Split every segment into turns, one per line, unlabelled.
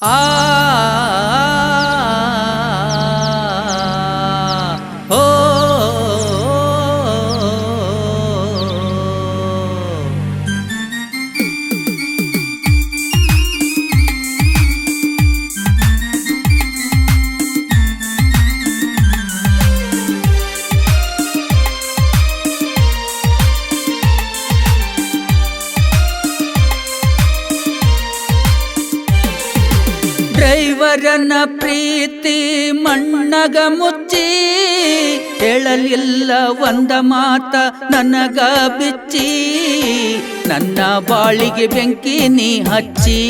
Ah. ಡ್ರೈವರನ ಪ್ರೀತಿ ಮಣ್ಣಗ ಮುಚ್ಚಿ ಹೇಳಲಿಲ್ಲ ಒಂದ ಮಾತ ನನಗ ಬಿಚ್ಚಿ, ನನ್ನ ಬಾಳಿಗೆ ಬೆಂಕಿ ನೀ ಹಚ್ಚಿ,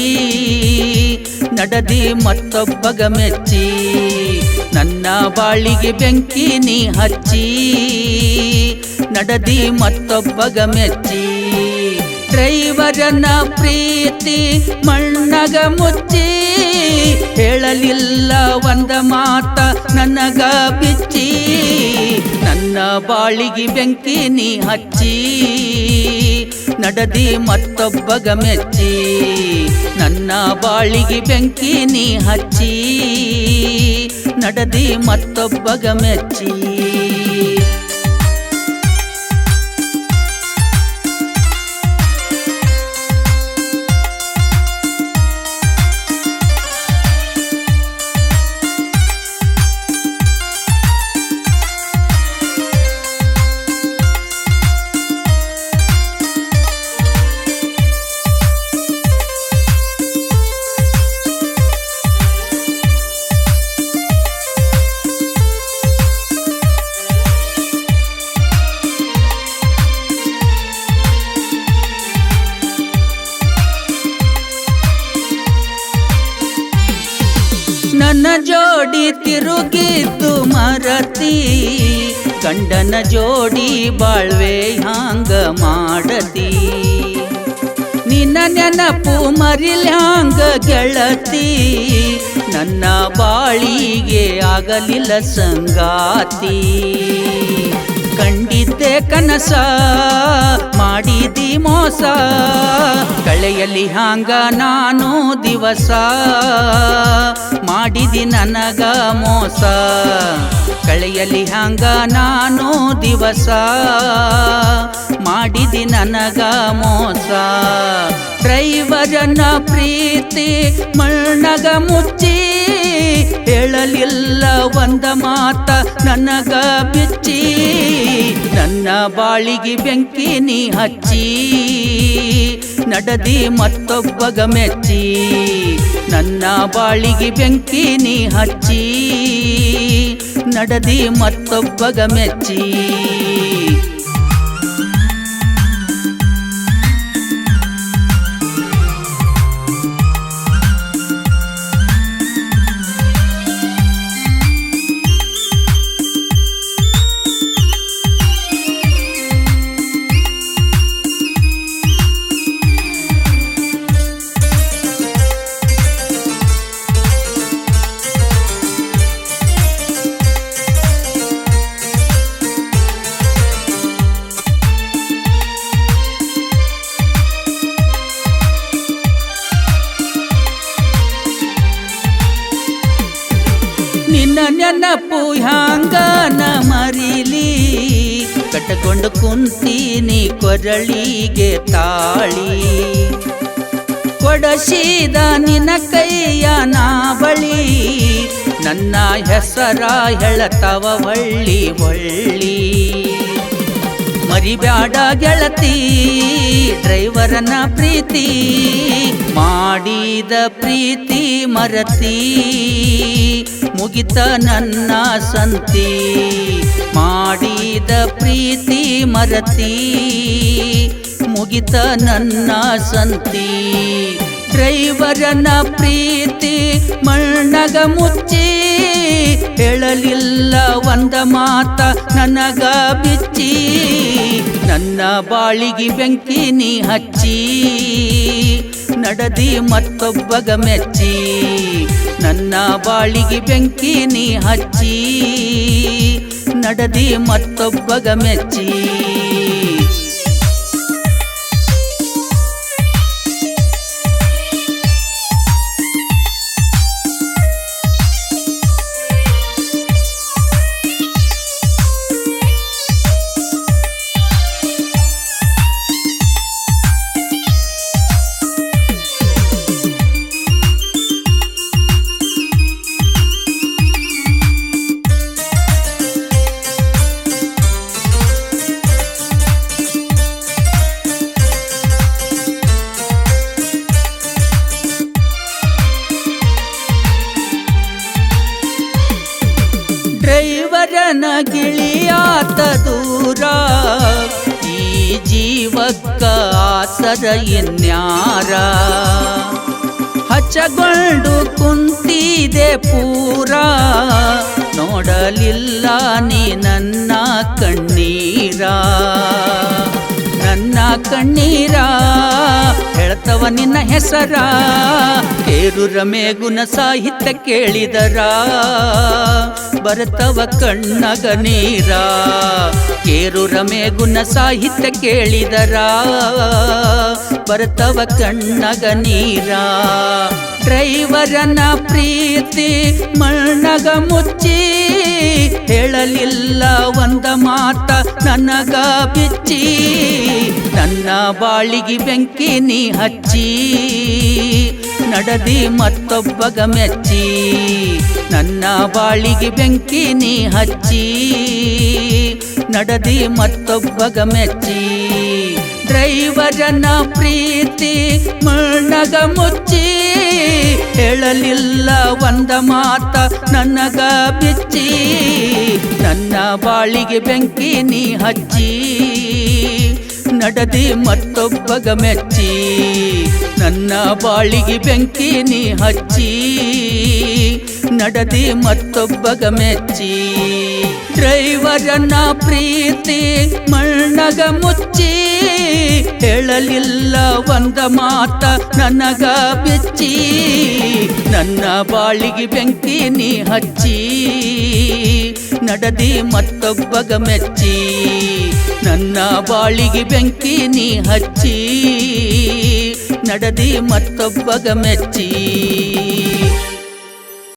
ನಡದಿ ಮತ್ತೊಬ್ಬಗ ಮೆಚ್ಚಿ, ನನ್ನ ಬಾಳಿಗೆ ಬೆಂಕಿ ನೀ ಹಚ್ಚಿ, ನಡದಿ ಮತ್ತೊಬ್ಬಗ ಮೆಚ್ಚಿ. ಡ್ರೈವರನ ಪ್ರೀತಿ ಮಣ್ಣಗ ಮುಚ್ಚಿ ಹೇಳಲಿಲ್ಲ ಒಂದ ಮಾತ ನನಗ ಬಿಚ್ಚಿ. ನನ್ನ ಬಾಳಿಗೆ ಬೆಂಕಿ ನೀ ಹಚ್ಚಿ. ನಡದಿ ಮತ್ತೊಬ್ಬಗ ಮೆಚ್ಚಿ. ನನ್ನ ಬಾಳಿಗೆ ಬೆಂಕಿ ನೀ ಹಚ್ಚಿ. ನಡದಿ ಮತ್ತೊಬ್ಬಗ ಮೆಚ್ಚಿ. ನನ್ನ ಜೋಡಿ ತಿರುಗಿದ್ದು ಮರತಿ. ಗಂಡನ ಜೋಡಿ ಬಾಳ್ವೆ ಹಾಂಗ ಮಾಡತಿ. ನಿನ್ನ ನೆನಪು ಮರಿಲ್ಯಾಂಗ ಗೆಳತಿ. ನನ್ನ ಬಾಳಿಗೆ ಆಗಲಿಲ್ಲ ಸಂಗಾತಿ. ಕನಸ ಮಾಡಿದಿ ಮೋಸ. ಕಳೆಯಲ್ಲಿ ಹಾಂಗ ನಾನು ದಿವಸ ಮಾಡಿದಿ ನನಗ ಮೋಸ. ಕಳೆಯಲ್ಲಿ ಹಾಂಗ ನಾನು ದಿವಸ ಮಾಡಿದಿ ನನಗ ಮೋಸ. ಡ್ರೈವರನ ಪ್ರೀತಿ ಮಣ್ಣಗ ಮುಚ್ಚಿ ಹೇಳಲಿಲ್ಲ ಒಂದ ಮಾತ ನನಗ ಬಿಚ್ಚಿ. ನನ್ನ ಬಾಳಿಗೆ ಬೆಂಕಿ ನೀ ಹಚ್ಚಿ. ನಡದಿ ಮತ್ತೊಬ್ಬಗ ಮೆಚ್ಚಿ. ನನ್ನ ಬಾಳಿಗೆ ಬೆಂಕಿ ನೀ ಹಚ್ಚಿ. ನಡದಿ ಮತ್ತೊಬ್ಬಗ ಮೆಚ್ಚಿ. ನಿನ್ನ ನೆನಪು ಹ್ಯಾಂಗನ ಮರಿಲಿ? ಕಟ್ಟಕೊಂಡು ಕುಂತೀನಿ ಕೊರಳಿಗೆ ತಾಳಿ. ಕೊಡಸಿದ ನಿನ್ನ ಕೈಯ ನಾ ಬಳಿ. ನನ್ನ ಹೆಸರ ಹೇಳತವ ಒಳ್ಳಿ ಒಳ್ಳಿ ಮರಿಬ್ಯಾಡ ಗೆಳತಿ, ಡ್ರೈವರನ ಪ್ರೀತಿ. ಮಾಡಿದ ಪ್ರೀತಿ ಮರತಿ. ಮುಗಿತ ನನ್ನ ಸಂತಿ, ಮಾಡಿದ ಪ್ರೀತಿ ಮರತಿ. ಮುಗಿತ ನನ್ನ ಸಂತಿ, ಡ್ರೈವರನ ಪ್ರೀತಿ ಮಣ್ಣಗ ಮುಚ್ಚಿ. ಹೇಳಲಿಲ್ಲ ಒಂದ ಮಾತ ನನಗ ಬಿಚ್ಚಿ. ನನ್ನ ಬಾಳಿಗೆ ಬೆಂಕಿ ನೀ ಹಚ್ಚಿ. ನಡದಿ ಮತ್ತೊಬ್ಬಗ ಮೆಚ್ಚಿ. ನನ್ನ ಬಾಳಿಗೆ ಬೆಂಕಿ ನೀ ಹಚ್ಚಿ ನಡದಿ ಮತ್ತೊಬ್ಬಗ ಜೀವಕ್ಕ ಆಸರ ಇನ್ಯಾರ? ಹಚ್ಚಗೊಂಡು ಕುಂತಿದೆ ಪೂರ. ನೋಡಲಿಲ್ಲ ನೀ ನನ್ನ ಕಣ್ಣೀರ. ನನ್ನ ಕಣ್ಣೀರ ಹೇಳ್ತವ ನಿನ್ನ ಹೆಸರ. ಕೇರು ರಮೇಗುನ ಸಾಹಿತ್ಯ ಕೇಳಿದರ. ಬರ್ತವ ಕಣ್ಣಗ ನೀರ. ಕೇರು ಗುಣ ಸಾಹಿತ್ಯ ಕೇಳಿದರ. ಬರತವ ಕಣ್ಣಗ ನೀರ. ಡ್ರೈವರನ ಪ್ರೀತಿ ಮಣ್ಣಗ ಮುಚ್ಚಿ, ಹೇಳಲಿಲ್ಲ ಒಂದ ಮಾತ ನನಗ ಬಿಚ್ಚಿ. ನನ್ನ ಬಾಳಿಗೆ ಬೆಂಕಿ ನೀ ಹಚ್ಚಿ. ನಡದಿ ಮತ್ತೊಬ್ಬಗ ಮೆಚ್ಚಿ. ನನ್ನ ಬಾಳಿಗೆ ಬೆಂಕಿ ನೀ ಹಚ್ಚಿ. ನಡದಿ ಮತ್ತೊಬ್ಬಗ ಮೆಚ್ಚಿ. ಡ್ರೈವರನ ಪ್ರೀತಿ ಮಣ್ಣಗ ಮುಚ್ಚಿ. ಹೇಳಲಿಲ್ಲ ಒಂದ ಮಾತ ನನಗ ಬಿಚ್ಚಿ. ನನ್ನ ಬಾಳಿಗೆ ಬೆಂಕಿ ನೀ ಹಚ್ಚಿ. ನಡದಿ ಮತ್ತೊಬ್ಬಗ ಮೆಚ್ಚಿ, ನನ್ನ ಬಾಳಿಗೆ ಬೆಂಕಿ ನೀ ಹಚ್ಚಿ. ನಡದಿ ಮತ್ತೊಬ್ಬಗ ಮೆಚ್ಚಿ, ಡ್ರೈವರನ ಪ್ರೀತಿ ಮಣ್ಣಗ ಮುಚ್ಚಿ. ಹೇಳಲಿಲ್ಲ ಒಂದ ಮಾತ ನನಗ ಬಿಚ್ಚಿ, ನನ್ನ ಬಾಳಿಗೆ ಬೆಂಕಿ ನೀ ಹಚ್ಚಿ. ನಡದಿ ಮತ್ತೊಬ್ಬಗ ಮೆಚ್ಚಿ. ನನ್ನ ಬಾಳಿಗೆ ಬೆಂಕಿ ನೀ ಹಚ್ಚಿ. ನಡದಿ ಮತ್ತೊಬ್ಬಗ ಮೆಚ್ಚಿ.